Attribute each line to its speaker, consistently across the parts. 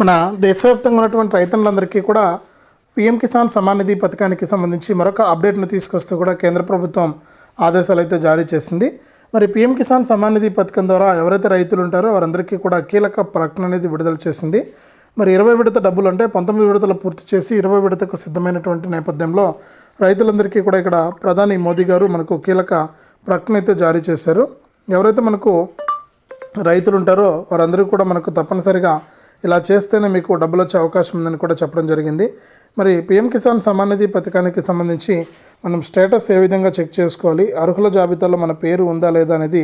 Speaker 1: మన దేశవ్యాప్తంగా ఉన్నటువంటి రైతులందరికీ కూడా పిఎం కిసాన్ సమాన్ నిధి పథకానికి సంబంధించి మరొక అప్డేట్ను తీసుకొస్తూ కూడా కేంద్ర ప్రభుత్వం ఆదేశాలు అయితే జారీ చేసింది. మరి పిఎం కిసాన్ సమాన్ నిధి పథకం ద్వారా ఎవరైతే రైతులు ఉంటారో వారందరికీ కూడా కీలక ప్రకటన అనేది విడుదల చేసింది. మరి ఇరవై విడత డబ్బులు అంటే పంతొమ్మిది విడతలు పూర్తి చేసి ఇరవై విడతకు సిద్ధమైనటువంటి నేపథ్యంలో రైతులందరికీ కూడా ఇక్కడ ప్రధాని మోదీ గారు మనకు కీలక ప్రకటన అయితే జారీ చేశారు. ఎవరైతే మనకు రైతులు ఉంటారో వారందరూ కూడా మనకు తప్పనిసరిగా ఇలా చేస్తేనే మీకు డబ్బులు వచ్చే అవకాశం ఉందని కూడా చెప్పడం జరిగింది. మరి పిఎం కిసాన్ సమ్మాన్ నిధి పథకానికి సంబంధించి మనం స్టేటస్ ఏ విధంగా చెక్ చేసుకోవాలి? అర్హుల జాబితాలో మన పేరు ఉందా లేదా అనేది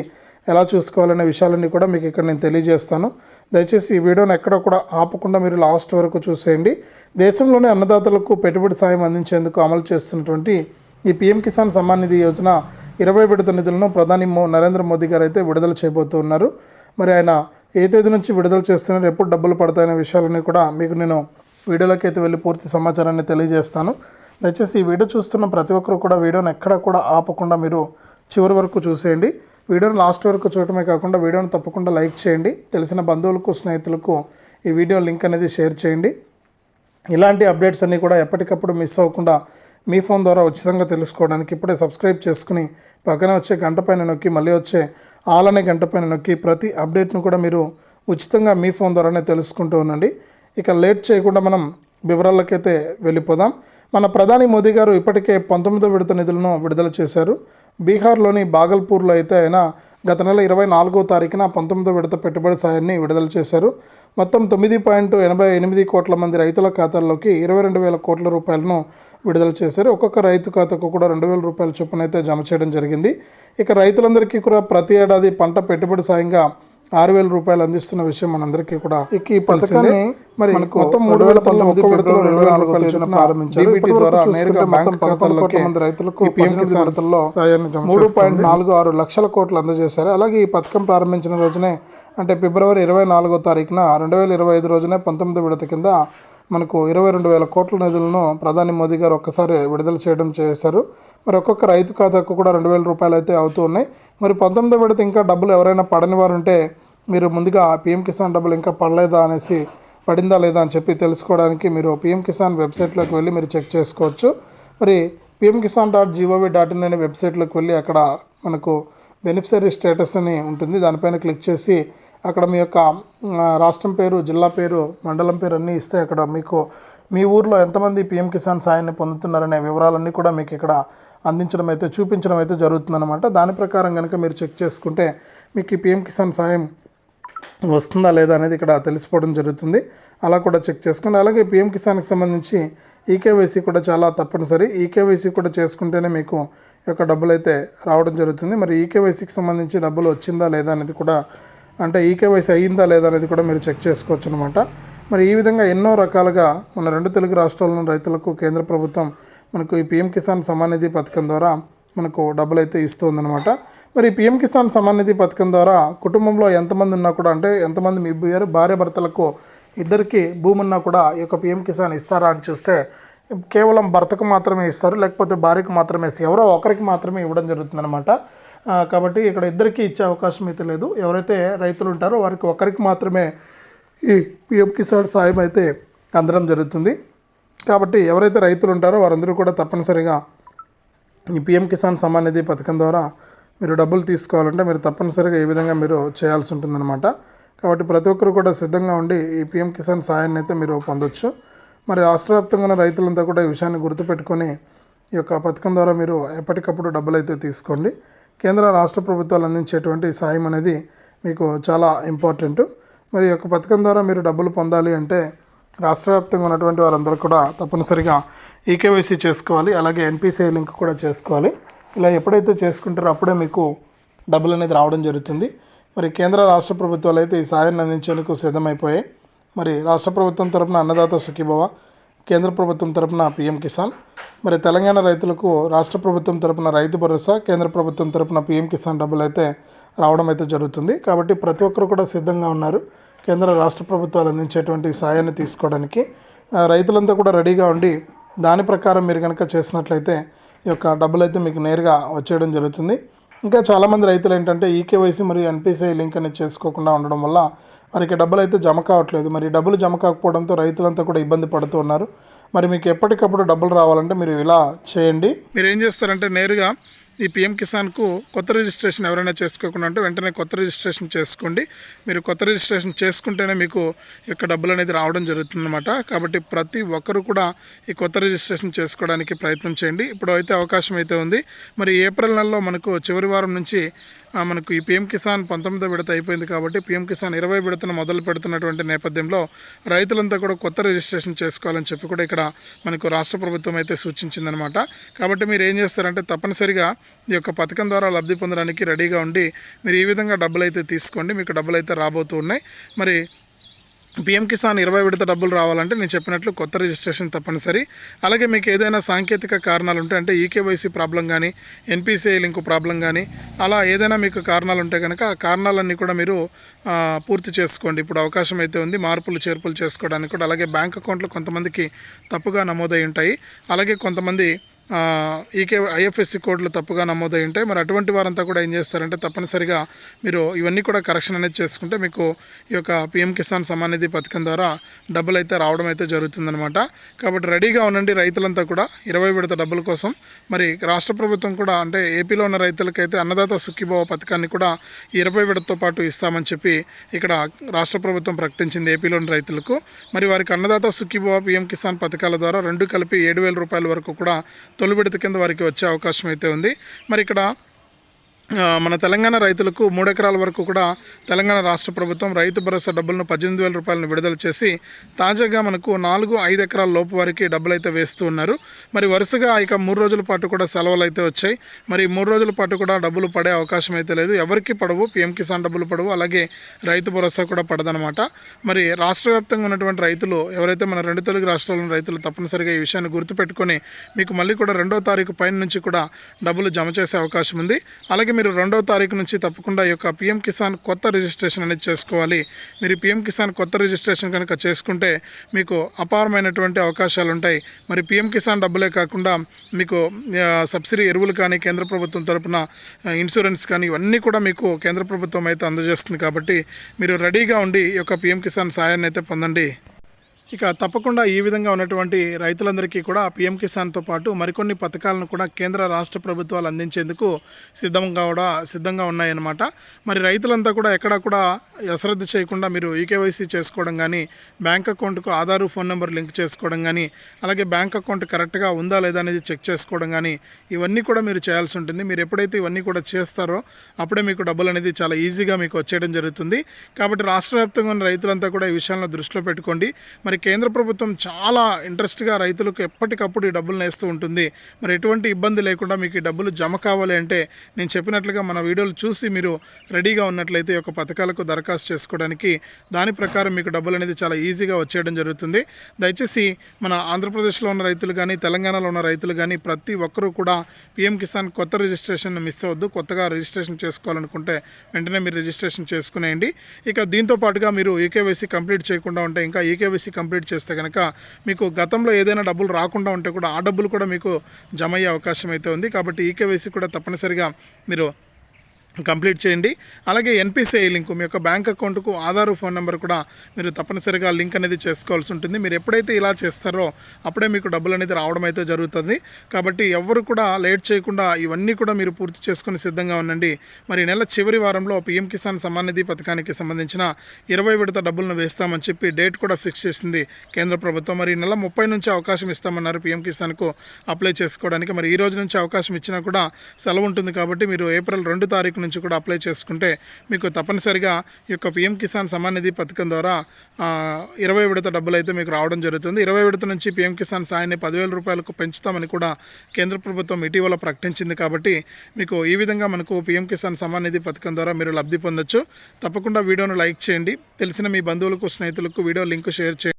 Speaker 1: ఎలా చూసుకోవాలనే విషయాలన్నీ కూడా మీకు ఇక్కడ నేను తెలియజేస్తాను. దయచేసి ఈ వీడియోని ఎక్కడ కూడా ఆపకుండా మీరు లాస్ట్ వరకు చూసేయండి. దేశంలోనే అన్నదాతలకు పెట్టుబడి సాయం అందించేందుకు అమలు చేస్తున్నటువంటి ఈ పిఎం కిసాన్ సమ్మాన్ నిధి యోజన ఇరవై విడత నిధులను ప్రధాని మో నరేంద్ర మోదీ గారు అయితే విడుదల చేయబోతున్నారు. మరి ఆయన ఏ తేదీ నుంచి విడుదల చేస్తున్నారు ఎప్పుడు డబ్బులు పడతాయనే విషయాలన్నీ కూడా మీకు నేను వీడియోలోకి అయితే వెళ్ళి పూర్తి సమాచారాన్ని తెలియజేస్తాను. దయచేసి ఈ వీడియో చూస్తున్న ప్రతి ఒక్కరు కూడా వీడియోని ఎక్కడ కూడా ఆపకుండా మీరు చివరి వరకు చూసేయండి. వీడియోని లాస్ట్ వరకు చూడటమే కాకుండా వీడియోని తప్పకుండా లైక్ చేయండి. తెలిసిన బంధువులకు స్నేహితులకు ఈ వీడియో లింక్ అనేది షేర్ చేయండి. ఇలాంటి అప్డేట్స్ అన్నీ కూడా ఎప్పటికప్పుడు మిస్ అవ్వకుండా మీ ఫోన్ ద్వారా ఉచితంగా తెలుసుకోవడానికి ఇప్పుడే సబ్స్క్రైబ్ చేసుకుని పక్కనే వచ్చే గంట పైన నొక్కి మళ్ళీ వచ్చే ఆలనే గంట పైన నొక్కి ప్రతి అప్డేట్ను కూడా మీరు ఉచితంగా మీ ఫోన్ ద్వారానే తెలుసుకుంటూ ఉండండి. ఇక లేట్ చేయకుండా మనం వివరాలకైతే వెళ్ళిపోదాం. మన ప్రధాని మోదీ గారు ఇప్పటికే పంతొమ్మిదో విడత నిధులను విడుదల చేశారు. బీహార్లోని బాగల్పూర్లో అయితే ఆయన గత నెల ఇరవై నాలుగో తారీఖున పంతొమ్మిదో విడత పెట్టుబడి సాయాన్ని విడుదల చేశారు. మొత్తం తొమ్మిది పాయింట్ ఎనభై ఎనిమిది కోట్ల మంది రైతుల ఖాతాల్లోకి ఇరవై రెండు వేల కోట్ల రూపాయలను విడుదల చేశారు. ఒక్కొక్క రైతు ఖాతాకు కూడా రెండు వేల రూపాయల చొప్పున అయితే జమ చేయడం జరిగింది. ఇక రైతులందరికీ కూడా ప్రతి ఏడాది పంట పెట్టుబడి సాయంగా ఆరు వేల రూపాయలు అందిస్తున్న విషయం మనందరికీ కూడా ఈ పథకాన్ని మరి మొత్తం మూడు వేల పంతొమ్మిది విడతలో రెండు వేల నాలుగు ప్రారంభించారు DBT ద్వారా నేరుగా బ్యాంక్ ఖాతాల్లోకి మంది రైతులకు పిఎం కిసాన్ విడతల్లో మూడు పాయింట్ నాలుగు ఆరు లక్షల కోట్లు అందజేశారు. అలాగే ఈ పథకం ప్రారంభించిన రోజునే అంటే ఫిబ్రవరి ఇరవై నాలుగో తారీఖున రెండు వేల ఇరవై ఐదు రోజునే పంతొమ్మిది విడత కింద మనకు ఇరవై రెండు వేల కోట్ల నిధులను ప్రధాని మోదీ గారు ఒక్కసారి విడుదల చేయడం చేశారు. మరి ఒక్కొక్క రైతు ఖాతాకు కూడా రెండు వేల రూపాయలు అయితే అవుతూ ఉన్నాయి. మరి పంతొమ్మిది విడత ఇంకా డబ్బులు ఎవరైనా పడని వారు ఉంటే మీరు ముందుగా పిఎం కిసాన్ డబ్బులు ఇంకా పడలేదా అనేసి పడిందా లేదా అని చెప్పి తెలుసుకోవడానికి మీరు పిఎం కిసాన్ వెబ్సైట్లోకి వెళ్ళి మీరు చెక్ చేసుకోవచ్చు. మరి PM Kisan dot G O V dot in అనే వెబ్సైట్లోకి వెళ్ళి అక్కడ మనకు బెనిఫిషరీ స్టేటస్ అని ఉంటుంది. దానిపైన క్లిక్ చేసి అక్కడ మీ యొక్క రాష్ట్రం పేరు జిల్లా పేరు మండలం పేరు అన్నీ ఇస్తే అక్కడ మీకు మీ ఊర్లో ఎంతమంది పిఎం కిసాన్ సాయాన్ని పొందుతున్నారనే వివరాలన్నీ కూడా మీకు ఇక్కడ అందించడం అయితే చూపించడం అయితే జరుగుతుందన్నమాట. దాని ప్రకారం కనుక మీరు చెక్ చేసుకుంటే మీకు ఈ పిఎం కిసాన్ సాయం వస్తుందా లేదా అనేది ఇక్కడ తెలిసిపోవడం జరుగుతుంది. అలా కూడా చెక్ చేసుకోండి. అలాగే పిఎం కిసాన్కి సంబంధించి ఈకేవైసీ కూడా చాలా తప్పనిసరి. ఈకేవైసీ కూడా చేసుకుంటేనే మీకు ఈ యొక్క డబ్బులు అయితే రావడం జరుగుతుంది. మరి ఈకేవైసీకి సంబంధించి డబ్బులు వచ్చిందా లేదా అనేది కూడా అంటే ఈకేవైసీ అయ్యిందా లేదా అనేది కూడా మీరు చెక్ చేసుకోవచ్చు అనమాట మరి ఈ విధంగా ఎన్నో రకాలుగా మన రెండు తెలుగు రాష్ట్రాల్లోని రైతులకు కేంద్ర ప్రభుత్వం మనకు ఈ పిఎం కిసాన్ సమాన్ నిధి పథకం ద్వారా మనకు డబ్బులు అయితే ఇస్తుందన్నమాట మరి పిఎం కిసాన్ సమాన్ నిధి పథకం ద్వారా కుటుంబంలో ఎంతమంది ఉన్నా కూడా అంటే ఎంతమంది మీ భార్య భార్య భర్తలకు ఇద్దరికి భూమి ఉన్నా కూడా ఈ యొక్క పిఎం కిసాన్ ఇస్తారా అని చూస్తే కేవలం భర్తకు మాత్రమే ఇస్తారు లేకపోతే భార్యకు మాత్రమే ఇస్తారు. ఎవరో ఒకరికి మాత్రమే ఇవ్వడం జరుగుతుందన్నమాట. కాబట్టి ఇక్కడ ఇద్దరికీ ఇచ్చే అవకాశం అయితే లేదు. ఎవరైతే రైతులు ఉంటారో వారికి ఒకరికి మాత్రమే ఈ పిఎం కిసాన్ సాయం అయితే అందడం జరుగుతుంది. కాబట్టి ఎవరైతే రైతులు ఉంటారో వారందరూ కూడా తప్పనిసరిగా ఈ పిఎం కిసాన్ సమ్మాన్ నిధి పథకం ద్వారా మీరు డబ్బులు తీసుకోవాలంటే మీరు తప్పనిసరిగా ఈ విధంగా మీరు చేయాల్సి ఉంటుందన్నమాట. కాబట్టి ప్రతి ఒక్కరు కూడా సిద్ధంగా ఉండి ఈ పిఎం కిసాన్ సాయాన్ని అయితే మీరు పొందొచ్చు. మరి రాష్ట్ర వ్యాప్తంగా ఉన్న రైతులంతా కూడా ఈ విషయాన్ని గుర్తుపెట్టుకొని ఈ యొక్క పథకం ద్వారా మీరు ఎప్పటికప్పుడు డబ్బులు అయితే తీసుకోండి. కేంద్ర రాష్ట్ర ప్రభుత్వాలు అందించేటువంటి సాయం అనేది మీకు చాలా ఇంపార్టెంట్. మరి యొక్క పథకం ద్వారా మీరు డబ్బులు పొందాలి అంటే రాష్ట్ర వ్యాప్తంగా ఉన్నటువంటి వారందరూ కూడా తప్పనిసరిగా ఈకేవైసీ చేసుకోవాలి అలాగే ఎన్పిసిఐ లింక్ కూడా చేసుకోవాలి. ఇలా ఎప్పుడైతే చేసుకుంటారో అప్పుడే మీకు డబ్బులు అనేది రావడం జరుగుతుంది. మరి కేంద్ర రాష్ట్ర ప్రభుత్వాలు అయితే ఈ సాయాన్ని అందించేందుకు సిద్ధమైపోయాయి. మరి రాష్ట్ర ప్రభుత్వం తరపున అన్నదాత సుఖీభవ కేంద్ర ప్రభుత్వం తరపున పిఎం కిసాన్ మరి తెలంగాణ రైతులకు రాష్ట్ర ప్రభుత్వం తరపున రైతు భరోసా కేంద్ర ప్రభుత్వం తరపున పిఎం కిసాన్ డబ్బులు అయితే రావడం అయితే జరుగుతుంది. కాబట్టి ప్రతి ఒక్కరు కూడా సిద్ధంగా ఉన్నారు. కేంద్ర రాష్ట్ర ప్రభుత్వాలు అందించేటువంటి సాయాన్ని తీసుకోవడానికి. రైతులంతా కూడా రెడీగా ఉండి దాని ప్రకారం మీరు కనుక చేసినట్లయితే ఈ యొక్క డబ్బులు అయితే మీకు నేరుగా వచ్చేయడం జరుగుతుంది. ఇంకా చాలామంది రైతులు ఏంటంటే ఈకేవైసీ మరియు ఎన్పిసిఐ లింక్ అనేది చేసుకోకుండా ఉండడం వల్ల మనకి డబ్బులు అయితే జమ కావట్లేదు. మరి డబ్బులు జమ కాకపోవడంతో రైతులంతా కూడా ఇబ్బంది పడుతున్నారు మరి మీకు ఎప్పటికప్పుడు డబ్బులు రావాలంటే మీరు ఇలా చేయండి. మీరు ఏం చేస్తారంటే నేరుగా ఈ పిఎం కిసాన్కు కొత్త రిజిస్ట్రేషన్ ఎవరైనా చేసుకోకుండా ఉంటే వెంటనే కొత్త రిజిస్ట్రేషన్ చేసుకోండి. మీరు కొత్త రిజిస్ట్రేషన్ చేసుకుంటేనే మీకు యొక్క డబ్బులు అనేది రావడం జరుగుతుందన్నమాట. కాబట్టి ప్రతి ఒక్కరు కూడా ఈ కొత్త రిజిస్ట్రేషన్ చేసుకోవడానికి ప్రయత్నం చేయండి. ఇప్పుడు అయితే అవకాశం అయితే ఉంది. మరి ఏప్రిల్ నెలలో మనకు చివరి వారం నుంచి మనకు ఈ పిఎం కిసాన్ పంతొమ్మిదో విడత అయిపోయింది కాబట్టి పిఎం కిసాన్ ఇరవై విడతను మొదలు పెడుతున్నటువంటి నేపథ్యంలో రైతులంతా కూడా కొత్త రిజిస్ట్రేషన్ చేసుకోవాలని చెప్పి కూడా ఇక్కడ మనకు రాష్ట్ర ప్రభుత్వం అయితే సూచించిందనమాట కాబట్టి మీరు ఏం చేస్తారంటే తప్పనిసరిగా ఈ యొక్క పథకం ద్వారా లబ్ధి పొందడానికి రెడీగా ఉండి మీరు ఈ విధంగా డబ్బులు అయితే తీసుకోండి. మీకు డబ్బులు అయితే రాబోతూ ఉన్నాయి. మరి పిఎం కిసాన్ ఇరవై విడత డబ్బులు రావాలంటే నేను చెప్పినట్లు కొత్త రిజిస్ట్రేషన్ తప్పనిసరి. అలాగే మీకు ఏదైనా సాంకేతిక కారణాలు ఉంటే అంటే ఈకేవైసీ ప్రాబ్లం కానీ ఎన్పిసిఐ లింకు ప్రాబ్లం కానీ అలా ఏదైనా మీకు కారణాలు ఉంటే కనుక ఆ కారణాలన్నీ కూడా మీరు పూర్తి చేసుకోండి. ఇప్పుడు అవకాశం అయితే ఉంది. మార్పులు చేర్పులు చేసుకోవడానికి కూడా. అలాగే బ్యాంక్ అకౌంట్లు కొంతమందికి తప్పుగా నమోదై ఉంటాయి. అలాగే కొంతమంది ఈకే ఐఎఫ్ఎస్సి కోడ్లు తప్పుగా నమోదై ఉంటాయి మరి అటువంటి వారంతా కూడా ఏం చేస్తారంటే తప్పనిసరిగా మీరు ఇవన్నీ కూడా కరెక్షన్ అనేది చేసుకుంటే మీకు ఈ యొక్క పిఎం కిసాన్ సమాన్ నిధి పథకం ద్వారా డబ్బులు అయితే రావడం అయితే జరుగుతుందన్నమాట. కాబట్టి రెడీగా ఉండండి రైతులంతా కూడా ఇరవై విడత డబ్బుల కోసం. మరి రాష్ట్ర ప్రభుత్వం కూడా అంటే ఏపీలో ఉన్న రైతులకైతే అన్నదాత సుఖీభావ పథకాన్ని కూడా ఇరవై విడతతో పాటు ఇస్తామని చెప్పి ఇక్కడ రాష్ట్ర ప్రభుత్వం ప్రకటించింది ఏపీలోని రైతులకు. మరి వారికి అన్నదాత సుఖీభావ పిఎం కిసాన్ పథకాల ద్వారా రెండు కలిపి ఏడు వేల రూపాయల వరకు కూడా తొలి విడత కింద వారికి వచ్చే అవకాశం అయితే ఉంది. మరి ఇక్కడ మన తెలంగాణ రైతులకు మూడు ఎకరాల వరకు కూడా తెలంగాణ రాష్ట్ర ప్రభుత్వం రైతు భరోసా డబ్బులను పద్దెనిమిది వేల రూపాయలను విడుదల చేసి తాజాగా మనకు నాలుగు ఐదు ఎకరాల లోపు వారికి డబ్బులు అయితే వేస్తూ ఉన్నారు. మరి వరుసగా ఇక మూడు రోజుల పాటు కూడా సెలవులు అయితే వచ్చాయి. మరి మూడు రోజుల పాటు కూడా డబ్బులు పడే అవకాశం అయితే లేదు. ఎవరికి పడవు పిఎం కిసాన్ డబ్బులు పడవు అలాగే రైతు భరోసా కూడా పడదనమాట మరి రాష్ట్ర వ్యాప్తంగా ఉన్నటువంటి రైతులు ఎవరైతే మన రెండు తెలుగు రాష్ట్రాల రైతులు తప్పనిసరిగా ఈ విషయాన్ని గుర్తుపెట్టుకొని మీకు మళ్ళీ కూడా రెండో తారీఖు పైన నుంచి కూడా డబ్బులు జమ చేసే అవకాశం ఉంది. అలాగే మీరు రెండవ తారీఖు నుంచి తప్పకుండా ఈ యొక్క పిఎం కిసాన్ కొత్త రిజిస్ట్రేషన్ అనేది చేసుకోవాలి. మీరు పిఎం కిసాన్ కొత్త రిజిస్ట్రేషన్ కనుక చేసుకుంటే మీకు అపారమైనటువంటి అవకాశాలు ఉంటాయి. మరి పిఎం కిసాన్ డబ్బులే కాకుండా మీకు సబ్సిడీ ఎరువులు కానీ కేంద్ర ప్రభుత్వం తరపున ఇన్సూరెన్స్ కానీ ఇవన్నీ కూడా మీకు కేంద్ర ప్రభుత్వం అయితే అందజేస్తుంది కాబట్టి మీరు రెడీగా ఉండి ఈ యొక్క పిఎం కిసాన్ సాయాన్ని అయితే పొందండి. ఇక తప్పకుండా ఈ విధంగా ఉన్నటువంటి రైతులందరికీ కూడా పీఎం కిసాన్తో పాటు మరికొన్ని పథకాలను కూడా కేంద్ర రాష్ట్ర ప్రభుత్వాలు అందించేందుకు సిద్ధంగా కూడా సిద్ధంగా ఉన్నాయన్నమాట. మరి రైతులంతా కూడా ఎక్కడా కూడా అశ్రద్ధ చేయకుండా మీరు ఈకేవైసీ చేసుకోవడం కానీ బ్యాంక్ అకౌంట్కు ఆధారు ఫోన్ నెంబర్ లింక్ చేసుకోవడం కానీ అలాగే బ్యాంక్ అకౌంట్ కరెక్ట్గా ఉందా లేదా అనేది చెక్ చేసుకోవడం కానీ ఇవన్నీ కూడా మీరు చేయాల్సి ఉంటుంది. మీరు ఎప్పుడైతే ఇవన్నీ కూడా చేస్తారో అప్పుడే మీకు డబ్బులు అనేది చాలా ఈజీగా మీకు వచ్చేయడం జరుగుతుంది. కాబట్టి రాష్ట్ర వ్యాప్తంగా ఉన్న రైతులంతా కూడా ఈ విషయాలను దృష్టిలో పెట్టుకోండి. మరి కేంద్ర ప్రభుత్వం చాలా ఇంట్రెస్ట్గా రైతులకు ఎప్పటికప్పుడు ఈ డబ్బులు నేస్తూ ఉంటుంది. మరి ఎటువంటి ఇబ్బంది లేకుండా మీకు ఈ డబ్బులు జమ కావాలి అంటే నేను చెప్పినట్లుగా మన వీడియోలు చూసి మీరు రెడీగా ఉన్నట్లయితే ఈ యొక్క పథకాలకు దరఖాస్తు చేసుకోవడానికి దాని ప్రకారం మీకు డబ్బులు అనేది చాలా ఈజీగా వచ్చేయడం జరుగుతుంది. దయచేసి మన ఆంధ్రప్రదేశ్లో ఉన్న రైతులు కానీ తెలంగాణలో ఉన్న రైతులు కానీ ప్రతి ఒక్కరూ కూడా పిఎం కిసాన్ కొత్త రిజిస్ట్రేషన్ మిస్ అవ్వద్దు. కొత్తగా రిజిస్ట్రేషన్ చేసుకోవాలనుకుంటే వెంటనే మీరు రిజిస్ట్రేషన్ చేసుకునేయండి. ఇక దీంతో పాటుగా మీరు ఈకేవైసీ కంప్లీట్ చేయకుండా ఉంటే ఇంకా ఈకేవైసీ కంప్లీట్ కంప్లీట్ చేస్తే కనుక మీకు గతంలో ఏదైనా డబ్బులు రాకుండా ఉంటే కూడా ఆ డబ్బులు కూడా మీకు జమ అయ్యే అవకాశం అయితే ఉంది. కాబట్టి ఈకేవైసీ కూడా తప్పనిసరిగా మీరు కంప్లీట్ చేయండి. అలాగే ఎన్పిసిఐ లింక్ మీ యొక్క బ్యాంక్ అకౌంట్కు ఆధార్ ఫోన్ నెంబర్ కూడా మీరు తప్పనిసరిగా లింక్ అనేది చేసుకోవాల్సి ఉంటుంది. మీరు ఎప్పుడైతే ఇలా చేస్తారో అప్పుడే మీకు డబ్బులు అనేది రావడం అయితే జరుగుతుంది. కాబట్టి ఎవరు కూడా లేట్ చేయకుండా ఇవన్నీ కూడా మీరు పూర్తి చేసుకుని సిద్ధంగా ఉండండి. మరి నెల చివరి వారంలో పిఎం కిసాన్ సమ్మాన్ నిధి పథకానికి సంబంధించిన ఇరవై విడత డబ్బులను వేస్తామని చెప్పి డేట్ కూడా ఫిక్స్ చేసింది కేంద్ర ప్రభుత్వం. మరి ఈ నెల ముప్పై నుంచి అవకాశం ఇస్తామన్నారు పిఎం కిసాన్కు అప్లై చేసుకోవడానికి. మరి ఈ రోజు నుంచి అవకాశం ఇచ్చినా కూడా సెలవు ఉంటుంది కాబట్టి మీరు ఏప్రిల్ రెండు తారీఖు నుంచి కూడా అప్లై చేసుకుంటే మీకు తప్పనిసరిగా ఈ యొక్క పిఎం కిసాన్ సమాన్ నిధి పథకం ద్వారా ఇరవై విడత డబ్బులు అయితే మీకు రావడం జరుగుతుంది. ఇరవై విడత నుంచి పిఎం కిసాన్ సాయాన్ని పదివేల రూపాయలకు పెంచుతామని కూడా కేంద్ర ప్రభుత్వం ఇటీవల ప్రకటించింది కాబట్టి మీకు ఈ విధంగా మనకు పిఎం కిసాన్ సమ్మాన్ నిధి పథకం ద్వారా మీరు లబ్ధి పొందొచ్చు. తప్పకుండా వీడియోను లైక్ చేయండి. తెలిసిన మీ బంధువులకు స్నేహితులకు వీడియో లింక్ షేర్ చేయండి.